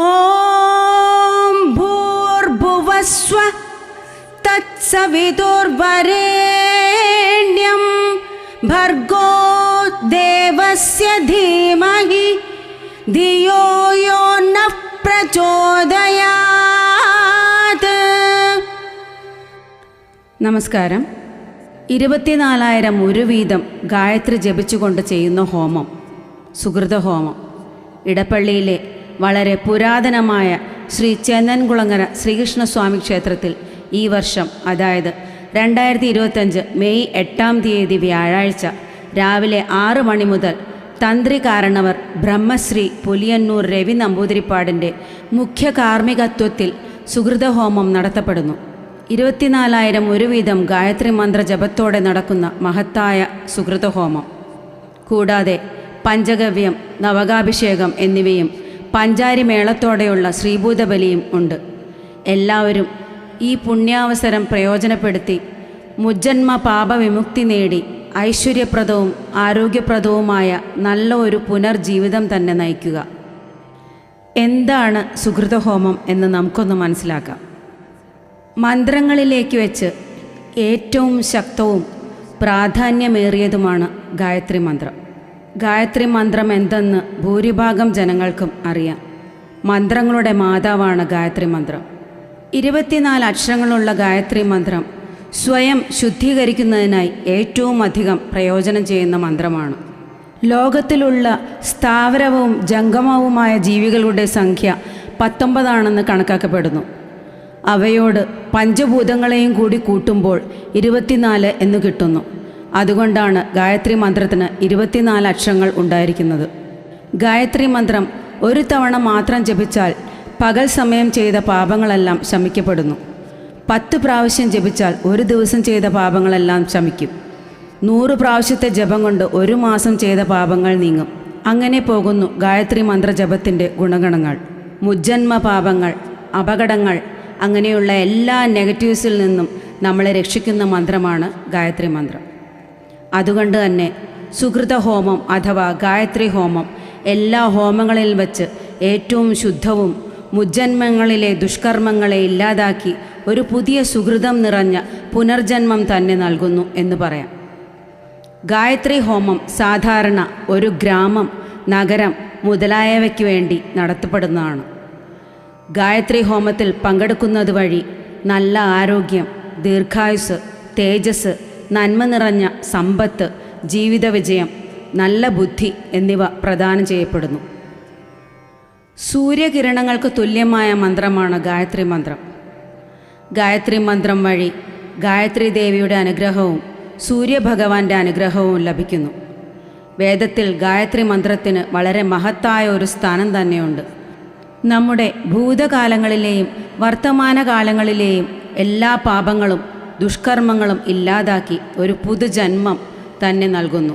ഓം ഭൂർഭുവസ്വ തത്സവിതുർവരേണ്യം ഭർഗോ ദേവസ്യ ധീമഹി ധിയോ യോ ന പ്രചോദയാത്. നമസ്കാരം. ഇരുപത്തിനാലായിരം ഒരു വീതം ഗായത്രി ജപിച്ചുകൊണ്ട് ചെയ്യുന്ന ഹോമം സുഹൃത ഹോമം ഇടപ്പള്ളിയിലെ വളരെ പുരാതനമായ ശ്രീ ചെന്നൻകുളങ്ങര ശ്രീകൃഷ്ണസ്വാമി ക്ഷേത്രത്തിൽ ഈ വർഷം അതായത് രണ്ടായിരത്തി ഇരുപത്തഞ്ച് മെയ് എട്ടാം തീയതി വ്യാഴാഴ്ച രാവിലെ ആറ് മണി മുതൽ തന്ത്രി കാരണവർ ബ്രഹ്മശ്രീ പുലിയന്നൂർ രവി നമ്പൂതിരിപ്പാടിന്റെ മുഖ്യ കാർമ്മികത്വത്തിൽ സുഹൃതഹോമം നടത്തപ്പെടുന്നു. ഇരുപത്തിനാലായിരം ഒരു വീതം ഗായത്രി മന്ത്ര ജപത്തോടെ നടക്കുന്ന മഹത്തായ സുഹൃതഹോമം. കൂടാതെ പഞ്ചഗവ്യം നവകാഭിഷേകം എന്നിവയും പഞ്ചാരി മേളത്തോടെയുള്ള ശ്രീഭൂതബലിയും ഉണ്ട്. എല്ലാവരും ഈ പുണ്യാവസരം പ്രയോജനപ്പെടുത്തി മുജ്ജന്മ പാപവിമുക്തി നേടി ഐശ്വര്യപ്രദവും ആരോഗ്യപ്രദവുമായ നല്ല ഒരു പുനർജീവിതം തന്നെ നയിക്കുക. എന്താണ് സുഹൃതഹോമം എന്ന് നമുക്കൊന്ന് മനസ്സിലാക്കാം. മന്ത്രങ്ങളിലേക്ക് വെച്ച് ഏറ്റവും ശക്തവും പ്രാധാന്യമേറിയതുമാണ് ഗായത്രി മന്ത്രം. ഗായത്രി മന്ത്രം എന്തെന്ന് ഭൂരിഭാഗം ജനങ്ങൾക്കും അറിയാം. മന്ത്രങ്ങളുടെ മാതാവാണ് ഗായത്രി മന്ത്രം. ഇരുപത്തിനാല് അക്ഷരങ്ങളുള്ള ഗായത്രി മന്ത്രം സ്വയം ശുദ്ധീകരിക്കുന്നതിനായി ഏറ്റവും അധികം പ്രയോജനം ചെയ്യുന്ന മന്ത്രമാണ്. ലോകത്തിലുള്ള സ്ഥാവരവും ജംഗമവുമായ ജീവികളുടെ സംഖ്യ പത്തൊമ്പതാണെന്ന് കണക്കാക്കപ്പെടുന്നു. അവയോട് പഞ്ചഭൂതങ്ങളെയും കൂടി കൂട്ടുമ്പോൾ ഇരുപത്തിനാല് എന്ന് കിട്ടുന്നു. അതുകൊണ്ടാണ് ഗായത്രി മന്ത്രത്തിന് ഇരുപത്തിനാല് അക്ഷരങ്ങൾ ഉണ്ടായിരിക്കുന്നത്. ഗായത്രി മന്ത്രം ഒരു തവണ മാത്രം ജപിച്ചാൽ പകൽ സമയം ചെയ്ത പാപങ്ങളെല്ലാം ശമിക്കപ്പെടുന്നു. പത്ത് പ്രാവശ്യം ജപിച്ചാൽ ഒരു ദിവസം ചെയ്ത പാപങ്ങളെല്ലാം ശമിക്കും. നൂറ് പ്രാവശ്യത്തെ ജപം കൊണ്ട് ഒരു മാസം ചെയ്ത പാപങ്ങൾ നീങ്ങും. അങ്ങനെ പോകുന്നു ഗായത്രി മന്ത്ര മന്ത്രജപത്തിന്റെ ഗുണഗണങ്ങൾ. മുജ്ജന്മ പാപങ്ങൾ അപകടങ്ങൾ അങ്ങനെയുള്ള എല്ലാ നെഗറ്റീവ്സിൽ നിന്നും നമ്മളെ രക്ഷിക്കുന്ന മന്ത്രമാണ് ഗായത്രി മന്ത്രം. അതുകൊണ്ട് തന്നെ സുഹൃത ഹോമം അഥവാ ഗായത്രി ഹോമം എല്ലാ ഹോമങ്ങളിൽ വച്ച് ഏറ്റവും ശുദ്ധവും മുജ്ജന്മങ്ങളിലെ ദുഷ്കർമ്മങ്ങളെ ഇല്ലാതാക്കി ഒരു പുതിയ സുഹൃതം നിറഞ്ഞ പുനർജന്മം തന്നെ നൽകുന്നു എന്ന് പറയാം. ഗായത്രി ഹോമം സാധാരണ ഒരു ഗ്രാമം നഗരം മുതലായവയ്ക്ക് വേണ്ടി നടത്തപ്പെടുന്നതാണ്. ഗായത്രി ഹോമത്തിൽ പങ്കെടുക്കുന്നത് വഴി നല്ല ആരോഗ്യം ദീർഘായുസ് തേജസ് നന്മ നിറഞ്ഞ സമ്പത്ത് ജീവിത വിജയം നല്ല ബുദ്ധി എന്നിവ പ്രദാനം ചെയ്യപ്പെടുന്നു. സൂര്യകിരണങ്ങൾക്ക് തുല്യമായ മന്ത്രമാണ് ഗായത്രി മന്ത്രം. ഗായത്രി മന്ത്രം വഴി ഗായത്രി ദേവിയുടെ അനുഗ്രഹവും സൂര്യഭഗവാന്റെ അനുഗ്രഹവും ലഭിക്കുന്നു. വേദത്തിൽ ഗായത്രി മന്ത്രത്തിന് വളരെ മഹത്തായ ഒരു സ്ഥാനം തന്നെയുണ്ട്. നമ്മുടെ ഭൂതകാലങ്ങളിലെയും വർത്തമാനകാലങ്ങളിലെയും എല്ലാ പാപങ്ങളും ദുഷ്കർമ്മങ്ങളും ഇല്ലാതാക്കി ഒരു പുതുജന്മം തന്നെ നൽകുന്നു.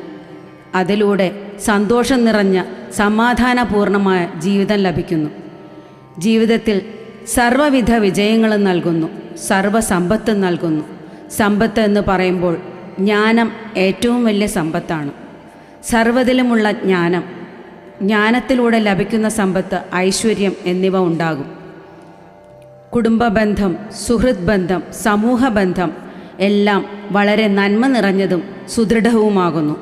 അതിലൂടെ സന്തോഷം നിറഞ്ഞ സമാധാനപൂർണമായ ജീവിതം ലഭിക്കുന്നു. ജീവിതത്തിൽ സർവവിധ വിജയങ്ങളും നൽകുന്നു. സർവസമ്പത്തും നൽകുന്നു. സമ്പത്ത് എന്ന് പറയുമ്പോൾ ജ്ഞാനം ഏറ്റവും വലിയ സമ്പത്താണ്. സർവതിലുമുള്ള ജ്ഞാനം ജ്ഞാനത്തിലൂടെ ലഭിക്കുന്ന സമ്പത്ത് ഐശ്വര്യം എന്നിവ ഉണ്ടാകും. കുടുംബബന്ധം സുഹൃത് ബന്ധം സമൂഹ ബന്ധം എല്ലാം വളരെ നന്മ നിറഞ്ഞതും സുദൃഢവുമാകുന്നു.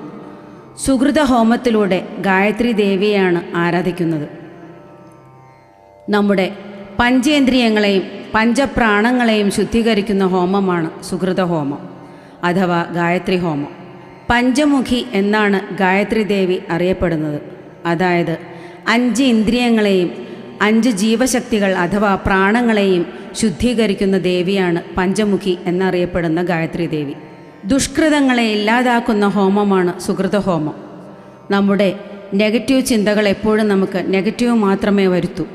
സുഹൃത ഹോമത്തിലൂടെ ഗായത്രി ദേവിയാണ് ആരാധിക്കുന്നത്. നമ്മുടെ പഞ്ചേന്ദ്രിയങ്ങളെയും പഞ്ചപ്രാണങ്ങളെയും ശുദ്ധീകരിക്കുന്ന ഹോമമാണ് സുഹൃത ഹോമം അഥവാ ഗായത്രി ഹോമം. പഞ്ചമുഖി എന്നാണ് ഗായത്രി ദേവി അറിയപ്പെടുന്നത്. അതായത് അഞ്ച് ഇന്ദ്രിയങ്ങളെയും അഞ്ച് ജീവശക്തികൾ അഥവാ പ്രാണങ്ങളെയും ശുദ്ധീകരിക്കുന്ന ദേവിയാണ് പഞ്ചമുഖി എന്നറിയപ്പെടുന്ന ഗായത്രി ദേവി. ദുഷ്കൃതങ്ങളെ ഇല്ലാതാക്കുന്ന ഹോമമാണ് സുഹൃത ഹോമം. നമ്മുടെ നെഗറ്റീവ് ചിന്തകൾ എപ്പോഴും നമുക്ക് നെഗറ്റീവ് മാത്രമേ വരുത്തൂ.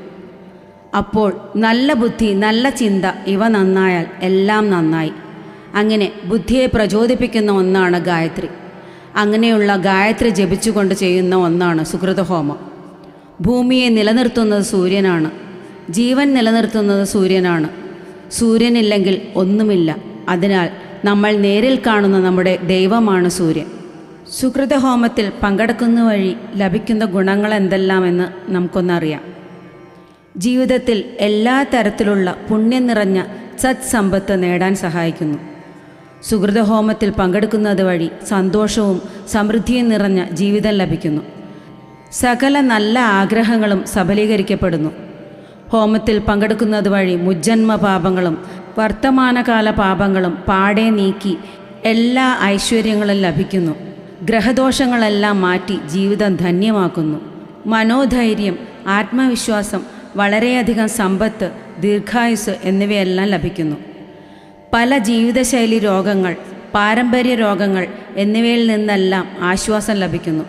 അപ്പോൾ നല്ല ബുദ്ധി നല്ല ചിന്ത ഇവ നന്നായാൽ എല്ലാം നന്നായി. അങ്ങനെ ബുദ്ധിയെ പ്രചോദിപ്പിക്കുന്ന ഒന്നാണ് ഗായത്രി. അങ്ങനെയുള്ള ഗായത്രി ജപിച്ചുകൊണ്ട് ചെയ്യുന്ന ഒന്നാണ് സുഹൃതഹോമം ഭൂമിയെ നിലനിർത്തുന്നത് സൂര്യനാണ്. ജീവൻ നിലനിർത്തുന്നത് സൂര്യനാണ്. സൂര്യനില്ലെങ്കിൽ ഒന്നുമില്ല. അതിനാൽ നമ്മൾ നേരിൽ കാണുന്ന നമ്മുടെ ദൈവമാണ് സൂര്യൻ. സുഹൃതഹോമത്തിൽ പങ്കെടുക്കുന്ന വഴി ലഭിക്കുന്ന ഗുണങ്ങൾ എന്തെല്ലാമെന്ന് നമുക്കൊന്നറിയാം. ജീവിതത്തിൽ എല്ലാ തരത്തിലുള്ള പുണ്യം നിറഞ്ഞ സത് സമ്പത്ത് നേടാൻ സഹായിക്കുന്നു. സുഹൃതഹോമത്തിൽ പങ്കെടുക്കുന്നത് വഴി സന്തോഷവും സമൃദ്ധിയും നിറഞ്ഞ ജീവിതം ലഭിക്കുന്നു. സകല നല്ല ആഗ്രഹങ്ങളും സബലീകരിക്കപ്പെടുന്നു ഹോമത്തിൽ പങ്കെടുക്കുന്നത് വഴി മുജ്ജന്മ പാപങ്ങളും വർത്തമാനകാല പാപങ്ങളും പാടെ നീക്കി എല്ലാ ഐശ്വര്യങ്ങളും ലഭിക്കുന്നു. ഗ്രഹദോഷങ്ങളെല്ലാം മാറ്റി ജീവിതം ധന്യമാക്കുന്നു. മനോധൈര്യം ആത്മവിശ്വാസം വളരെയധികം സമ്പത്ത് ദീർഘായുസ് എന്നിവയെല്ലാം ലഭിക്കുന്നു. പല ജീവിതശൈലി രോഗങ്ങൾ പാരമ്പര്യ രോഗങ്ങൾ എന്നിവയിൽ നിന്നെല്ലാം ആശ്വാസം ലഭിക്കുന്നു.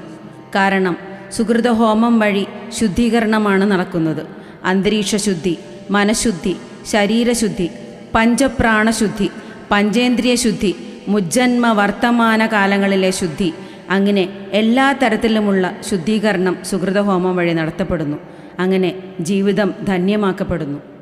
കാരണം സുഹൃത ഹോമം വഴി ശുദ്ധീകരണമാണ് നടക്കുന്നത്. അന്തരീക്ഷ ശുദ്ധി മനഃശുദ്ധി ശരീരശുദ്ധി പഞ്ചപ്രാണശുദ്ധി പഞ്ചേന്ദ്രിയ ശുദ്ധി മുജ്ജന്മ വർത്തമാന കാലങ്ങളിലെ ശുദ്ധി അങ്ങനെ എല്ലാ തരത്തിലുമുള്ള ശുദ്ധീകരണം സുഹൃതഹോമം വഴി നടത്തപ്പെടുന്നു. അങ്ങനെ ജീവിതം ധന്യമാക്കപ്പെടുന്നു.